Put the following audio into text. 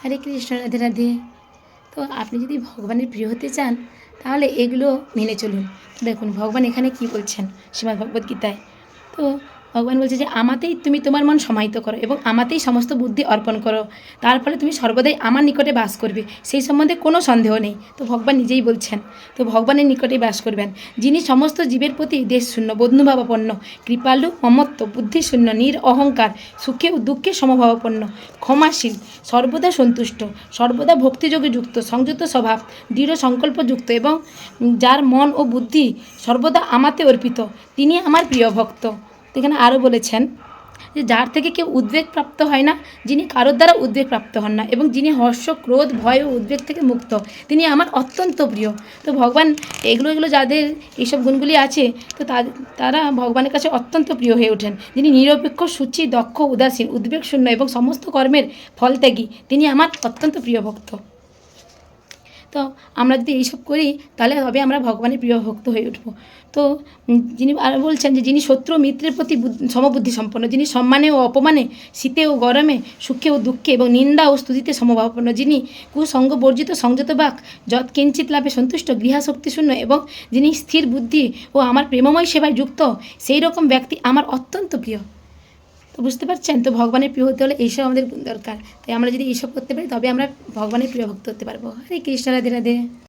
হরে কৃষ্ণ, রাধে রাধে। তো আপনি যদি ভগবানের প্রিয় হতে চান, তাহলে এগুলো মেনে চলুন। দেখুন, ভগবান এখানে কি বলছেন? শ্রীমদ্ ভগবদ্গীতায় তো ভগবান বলছে যে আমাতেই তুমি তোমার মন সমাহিত করো এবং আমাতেই সমস্ত বুদ্ধি অর্পণ করো। তার ফলে তুমি সর্বদাই আমার নিকটে বাস করবে। সেই সম্বন্ধে কোনো সন্দেহ নেই। তো ভগবান নিজেই বলছেন, তো ভগবানের নিকটে বাস করবেন, যিনি সমস্ত জীবের প্রতি দেশ শূন্য বন্ধুভাবাপন্ন কৃপালু, মমত্ব বুদ্ধিশূন্য নির অহংকার, সুখে ও দুঃখে সমভাবাপন্ন, ক্ষমাশীল, সর্বদা সন্তুষ্ট, সর্বদা ভক্তিযোগে যুক্ত, সংযত স্বভাব, দৃঢ় সংকল্পযুক্ত এবং যার মন ও বুদ্ধি সর্বদা আমাতে অর্পিত, তিনি আমার প্রিয় ভক্ত। এখানে আরও বলেছেন যে যার থেকে কেউ উদ্বেগ প্রাপ্ত হয় না, যিনি কারোর দ্বারা উদ্বেগ প্রাপ্ত হন না এবং যিনি হর্ষ ক্রোধ, ভয় ও উদ্বেগ থেকে মুক্ত, তিনি আমার অত্যন্ত প্রিয়। তো ভগবান এগুলো এগুলো যাদের এইসব গুণগুলি আছে, তো তা- তারা ভগবানের কাছে অত্যন্ত প্রিয় হয়ে ওঠেন। যিনি নিরপেক্ষ, সূচি, দক্ষ, উদাসীন উদ্বেগ শূন্য এবং সমস্ত কর্মের ফলত্যাগী, তিনি আমার অত্যন্ত প্রিয় ভক্ত। তো আমরা যদি এইসব করি, তাহলে তবে আমরা ভগবানের প্রিয় ভক্ত হয়ে উঠব। তো যিনি আর বলছেন যে, যিনি শত্রু মিত্রের প্রতি বুদ্ধ- সমবুদ্ধি সম্পন্ন, যিনি সম্মানে ও অপমানে, শীতে ও গরমে, সুখে ও দুঃখে এবং নিন্দা ও স্তুতিতে সমভাবাপন্ন, যিনি কুসঙ্গ বর্জিত, সংযত বাক, যৎ কিঞ্চিত লাভে সন্তুষ্ট গৃহাশক্তি শূন্য এবং যিনি স্থির বুদ্ধি ও আমার প্রেমময় সেবায় যুক্ত, সেই রকম ব্যক্তি আমার অত্যন্ত প্রিয়। তো বুঝতে পারছেন? তো ভগবানের প্রিয় হতে হলে এইসব আমাদের দরকার। তাই আমরা যদি এইসব করতে পারি, তবে আমরা ভগবানের প্রিয় ভক্ত হতে পারব। হরে কৃষ্ণ, রাধে রাধে।